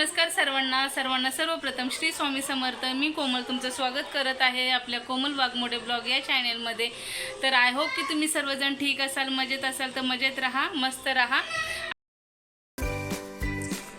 नमस्कार सर्वांना सर्वांना सर्वप्रथम श्री स्वामी समर्थ. मी कोमल तुमचं स्वागत करत आहे आपल्या कोमल वाघमोडे ब्लॉग या चॅनेलमध्ये. तर आय होप की तुम्ही सर्वजण ठीक असाल मजेत असाल तर मजेत राहा मस्त राहा.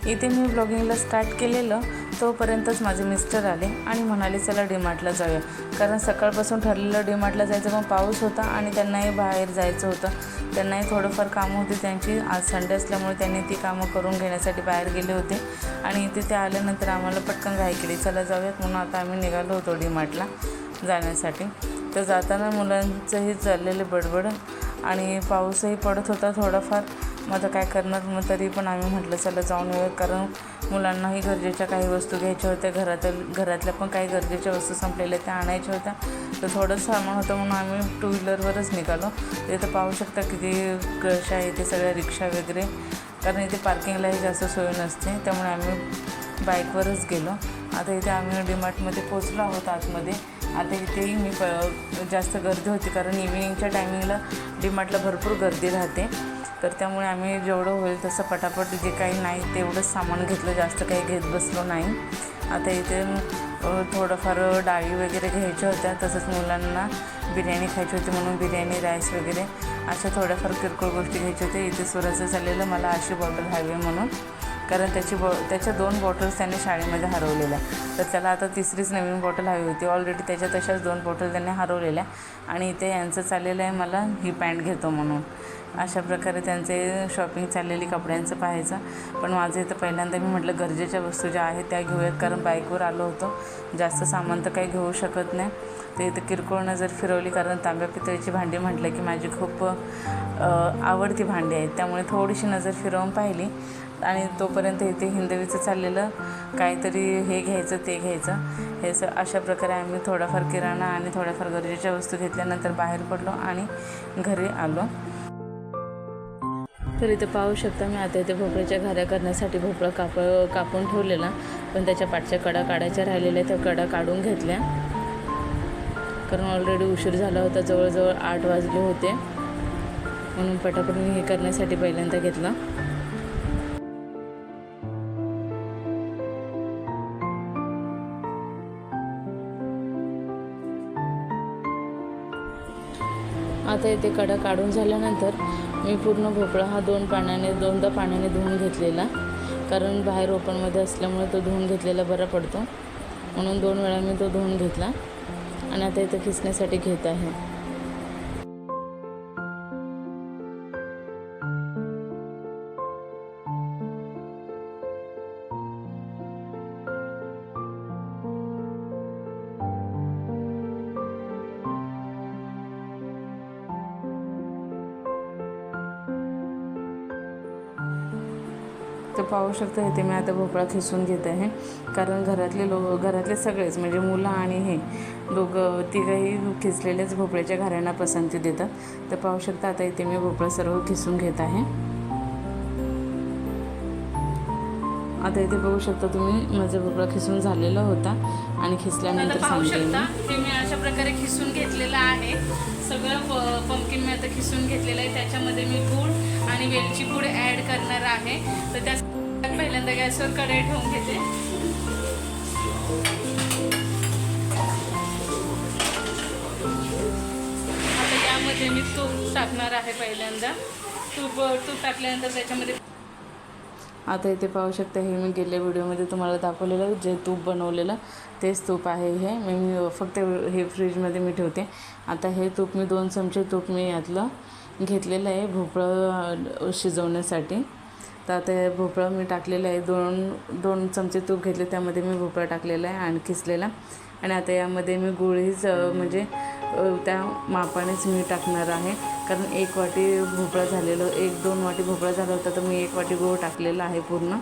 इथे मी ब्लॉगिंगला स्टार्ट केलेलं तोपर्यंतच माझे मिस्टर आले आणि म्हणाले चला डीमार्टला जाऊया. कारण सकाळपासून ठरलेलं डीमार्टला जायचं पण पाऊस होता आणि त्यांनाही बाहेर जायचं होतं. त्यांनाही थोडंफार कामं होती त्यांची. आज संडे असल्यामुळे त्यांनी ती कामं करून घेण्यासाठी बाहेर गेले होते. आणि इथे ते आल्यानंतर आम्हाला पटकन घाई केली चला जाऊयात. म्हणून आता आम्ही निघालो होतो डीमार्टला जाण्यासाठी. तर जाताना मुलांचंही चाललेले बडबड आणि पाऊसही पडत होता थोडाफार. मग आता काय करणार? मग तरी पण आम्ही म्हटलं चला जाऊन येऊया कारण मुलांनाही गरजेच्या काही वस्तू घ्यायच्या होत्या. घरातील घरातल्या पण काही गरजेच्या वस्तू संपलेल्या त्या आणायच्या होत्या. तर थोडं सामान होतं म्हणून आम्ही टू व्हीलरवरच निघालो तर इथं पाहू शकता किती कशा आहे ते सगळ्या रिक्षा वगैरे. कारण इथे पार्किंगलाही जास्त सोय नसते. त्यामुळे आम्ही बाईकवरच गेलो. आता इथे आम्ही डीमार्टमध्ये पोचलो आहोत आतमध्ये. आता इथेही मी प जास्त गर्दी होती. कारण इव्हिनिंगच्या टायमिंगला डीमार्टला भरपूर गर्दी राहते. तर त्यामुळे आम्ही जेवढं होईल तसं पटापट जे काही नाही तेवढंच सामान घेतलं. जास्त काही घेत बसलो नाही. आता इथे थोडंफार डाळी वगैरे घ्यायच्या होत्या. तसंच मुलांना बिर्याणी खायची होती म्हणून बिर्याणी राईस वगैरे अशा थोड्याफार किरकोळ गोष्टी घ्यायच्या होत्या. इथे सुराचं चाललेलं मला अशी बॉटल हवी आहे म्हणून. कारण त्याची बॉ त्याच्या दोन बॉटल्स त्याने शाळेमध्ये हरवलेल्या. तर त्याला आता तिसरीच नवीन बॉटल हवी होती. ऑलरेडी त्याच्या तशाच दोन बॉटल त्यांनी हरवलेल्या. आणि इथे यांचं चाललेलं आहे मला ही पॅन्ट घेतो म्हणून. अशा प्रकारे त्यांचे शॉपिंग चाललेली कपड्यांचं पाहायचं. पण माझं इथं पहिल्यांदा मी म्हटलं गरजेच्या वस्तू ज्या आहेत त्या घेऊयात कारण बाईकवर आलो होतो. जास्त सामान तर काही घेऊ शकत नाही. ते इथं किरकोळ नजर फिरवली कारण तांब्या पितळीची भांडी म्हटलं की माझी खूप आवडती भांडी आहेत. त्यामुळे थोडीशी नजर फिरवून पाहिली. आणि तोपर्यंत इथे हिंदवीचं चाललेलं काहीतरी हे घ्यायचं ते घ्यायचं. हे स अशा प्रकारे आम्ही थोडाफार किराणा आणि थोड्याफार गरजेच्या वस्तू घेतल्यानंतर बाहेर पडलो आणि घरी आलो. तर इथे पाहू शकता मी आता इथे भोपळ्याच्या घाऱ्या करण्यासाठी भोपळा काप कापून ठेवलेला. पण त्याच्या पाठच्या कडा काढायच्या राहिलेल्या त्या कडा काढून घेतल्या. कारण ऑलरेडी उशीर झाला होता जवळजवळ आठ वाजले होते. म्हणून पटापट मी हे करण्यासाठी पहिल्यांदा घेतलं. आता इथे कडा काढून झाल्यानंतर मी पूर्ण भोपळा हा दोन पाण्याने दोनदा पाण्याने धुवून घेतलेला. कारण बाहेर ओपनमध्ये असल्यामुळे तो धुवून घेतलेला बरा पडतो. म्हणून दोन वेळा मी तो धुवून घेतला. आणि आता इथं खिसण्यासाठी घेत आहे. तर पाहू शकता इथे मी आता भोपळा खिसून घेत आहे. कारण घरातले लो घरातले सगळेच म्हणजे मुलं आणि हे दोघं तिघंही खेचलेलेच भोपळ्याच्या घरांना पसंती देतात. तर पाहू शकता आता इथे मी भोपळा सर्व खिसून घेत आहे. आता इथे बघू शकता तुम्ही माझा भोपळा खिसून झालेला होता आणि खिसल्यानंतर पाहू शकता हे मी अशा प्रकारे खिसून घेतलेलं आहे. सगळं पंपकिन मी आता खिसून घेतलेलं आहे. त्याच्यामध्ये मी गूळ आणि वेलची पूड ॲड करणार आहे. तर त्या पहिल्यांदा गॅसवर कढई ठेवून घेते. आता यामध्ये मी तूप टाकणार आहे पहिल्यांदा. तूप तूप टाकल्यानंतर त्याच्यामध्ये आता इथे पाहू शकता हे मी गेल्या व्हिडिओमध्ये तुम्हाला दाखवलेलं जे तूप बनवलेलं तेच तूप आहे हे. मी मी फक्त हे फ्रीजमध्ये मी ठेवते. आता हे तूप मी दोन चमचे तूप मी यातलं घेतलेलं आहे भोपळं शिजवण्यासाठी. तर आता हे भोपळं मी टाकलेलं आहे दोन दोन चमचे तूप घेतले त्यामध्ये मी भोपळा टाकलेला आहे आणि किसलेला आणि आता यामध्ये मी गुळीच म्हणजे त्या मापानेच मी टाकणार आहे. कारण एक वाटी भोपळा झालेलं एक दोन वाटी भोपळा झाला होता तर मी एक वाटी गूळ टाकलेला आहे पूर्ण.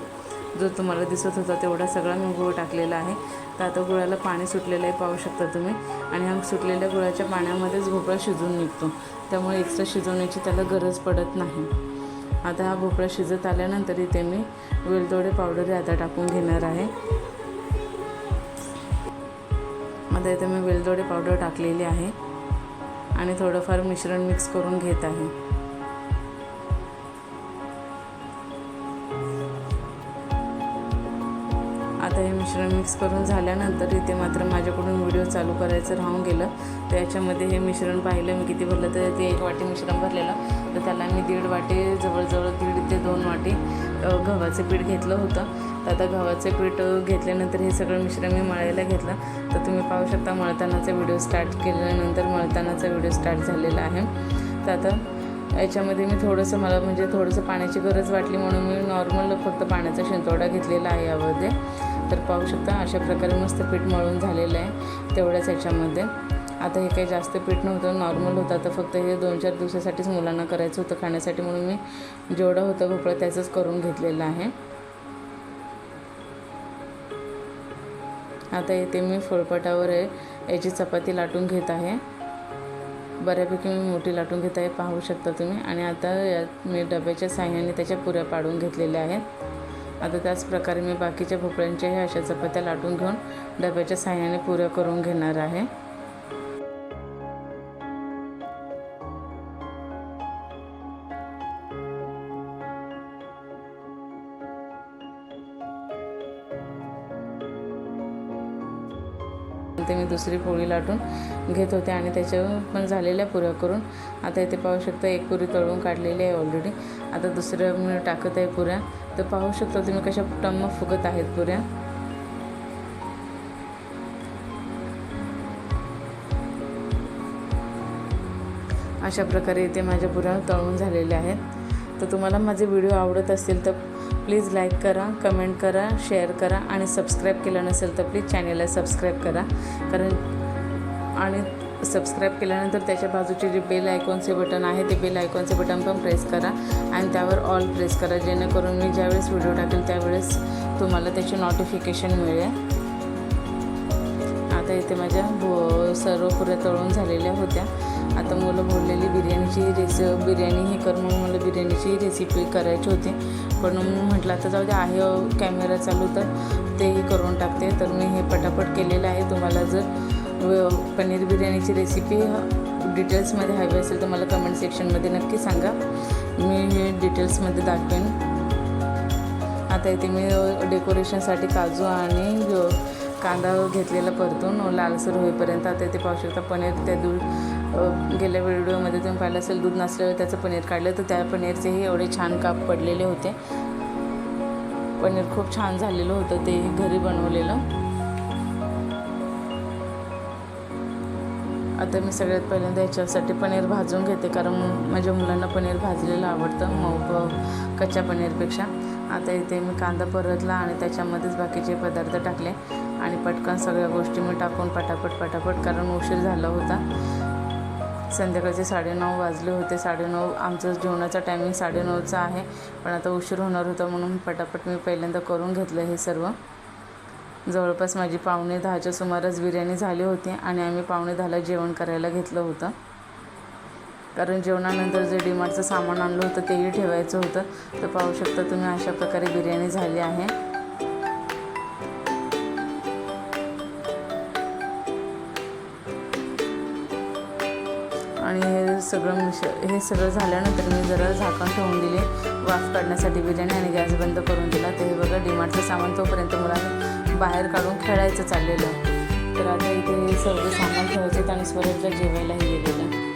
जो तुम्हाला दिसत होता तेवढा सगळा मी गूळ टाकलेला आहे. तर आता गुळाला पाणी सुटलेलं आहे पाहू शकता तुम्ही. आणि हा सुटलेल्या गुळाच्या पाण्यामध्येच भोपळा शिजून निघतो. त्यामुळे एक्स्ट्रा शिजवण्याची त्याला गरज पडत नाही. आता हा भोपळा शिजत आल्यानंतर इथे मी वेलदोडे पावडर आता टाकून घेणार आहे. आता इथे मी वेलदोडे पावडर टाकलेली आहे. आणि थोडंफार मिश्रण मिक्स करून घेत आहे. आता हे मिश्रण मिक्स करून झाल्यानंतर इथे मात्र माझ्याकडून व्हिडिओ चालू करायचं राहून गेलं. तर याच्यामध्ये हे मिश्रण पाहिलं मी किती भरलं तर ते एक वाटी मिश्रण भरलेलं. तर त्याला मी दीड वाटी जवळजवळ दीड ते दोन वाटी गव्हाचं पीठ घेतलं होतं. तर आता गव्हाचं पीठ घेतल्यानंतर हे सगळं मिश्रण मी मळायला घेतलं. तर तुम्ही पाहू शकता मळतानाचा व्हिडिओ स्टार्ट केल्यानंतर मळतानाचा व्हिडिओ स्टार्ट झालेला आहे. तर आता याच्यामध्ये मी थोडंसं मला म्हणजे थोडंसं पाण्याची गरज वाटली म्हणून मी नॉर्मल फक्त पाण्याचा शिंतोडा घेतलेला आहे यामध्ये. तर पाहू शकता अशा प्रकारे मस्त पीठ मळून झालेलं आहे तेवढ्याच याच्यामध्ये. आता हे काही जास्त पीठ नव्हतं नॉर्मल होतं. आता फक्त हे दोन चार दिवसासाठीच मुलांना करायचं होतं खाण्यासाठी म्हणून मी जेवढं होतं भोपळं त्याचंच करून घेतलेलं आहे. आता इथे मी फोळपटावर आहे. याची चपाती लाटून घेत आहे. बऱ्यापैकी मी मोठी लाटून घेत आहे पाहू शकता तुम्ही. आणि आता यात मी डब्याच्या साह्याने त्याच्या पुऱ्या पाडून घेतलेल्या आहेत. आता त्याच प्रकारे मी बाकीच्या भोपळ्यांच्याही अशा चपात्या लाटून घेऊन डब्याच्या साह्याने पुऱ्या करून घेणार आहे. दुसरी पोळी लाटून घेत होते आणि त्याच्यावर पण झालेल्या पुऱ्या करून आता इथे पाहू शकता एक पुरी तळून काढलेली आहे ऑलरेडी आता दुसरं मी टाकत आहे पुऱ्या. तर पाहू शकता तुम्ही कशा टम्म फुगत आहेत पुऱ्या. अशा प्रकारे इथे माझ्या पुऱ्या तळून झालेल्या आहेत. तर तुम्हाला माझे व्हिडिओ आवडत असतील तर प्लीज लाईक करा कमेंट करा शेअर करा आणि सबस्क्राईब केलं नसेल तर प्लीज चॅनेलला सबस्क्राईब करा. कारण आणि सबस्क्राईब केल्यानंतर त्याच्या बाजूचे जे बेल आयकॉनचे बटन आहे ते बेल आयकॉनचे बटन पण प्रेस करा आणि त्यावर ऑल प्रेस करा. जेणेकरून मी ज्यावेळेस व्हिडिओ टाकेल त्यावेळेस तुम्हाला त्याचे नोटिफिकेशन मिळेल. आता इथे माझ्या भो सर्व पुऱ्या तळून झालेल्या होत्या. आता मुलं बोललेली बिर्याणीची रेसि बिर्याणी हे कर म्हणून मला बिर्याणीची रेसिपी करायची होती. पण मी म्हटलं आता जाऊ दे आहे कॅमेरा चालू तर तेही करून टाकते. तर मी हे पटापट केलेलं आहे. तुम्हाला जर व- पनीर बिर्याणीची रेसिपी डिटेल्समध्ये हवी असेल तर मला कमेंट सेक्शनमध्ये नक्की सांगा. मी हे डिटेल्समध्ये दाखवेन. आता इथे मी डेकोरेशनसाठी काजू आणि कांदा घेतलेला परतून लालसर होईपर्यंत आता इथे पाहू शकता पनीर त्या दूर गेल्या व्हिडिओमध्ये तुम्ही पाहिलं असेल दूध नसल्यावर त्याचं पनीर काढलं तर त्या पनीरचेही एवढे छान काप पडलेले होते. पनीर खूप छान झालेलं होतं ते घरी बनवलेलं. आता मी सगळ्यात पहिल्यांदा याच्यासाठी पनीर भाजून घेते कारण माझ्या मुलांना पनीर भाजलेलं आवडतं मऊ कच्च्या पनीरपेक्षा. आता इथे मी कांदा परतला आणि त्याच्यामध्येच बाकीचे पदार्थ टाकले. आणि पटकन सगळ्या गोष्टी मी टाकून पटापट पटापट कारण उशीर झाला होता. संध्याकाळचे साडेनऊ वाजले होते. साडेनऊ आमचं जेवणाचा टायमिंग साडेनऊचा आहे. पण आता उशीर होणार होता म्हणून पटापट मी पहिल्यांदा करून घेतलं हे सर्व. जवळपास माझी पावणे दहाच्या सुमारास बिर्याणी झाली होती आणि आम्ही पावणे दहाला जेवण करायला घेतलं होतं. कारण जेवणानंतर जे डीमार्टचं सामान आणलं होतं तेही ठेवायचं होतं. तर पाहू शकता तुम्ही अशा प्रकारे बिर्याणी झाली आहे. आणि हे सगळं मिश हे सगळं झाल्यानंतर मी जरा झाकण ठेवून दिले. वाफ काढण्यासाठी बिर्याणी आणि गॅस बंद करून दिला. तर हे बघा डीमार्टचं सामान तोपर्यंत मुलांनी बाहेर काढून खेळायचं चाललेलं. तर आता इथे सर्व सामान ठेवायचं आणि स्वराजला जेवायलाही गेलेलं.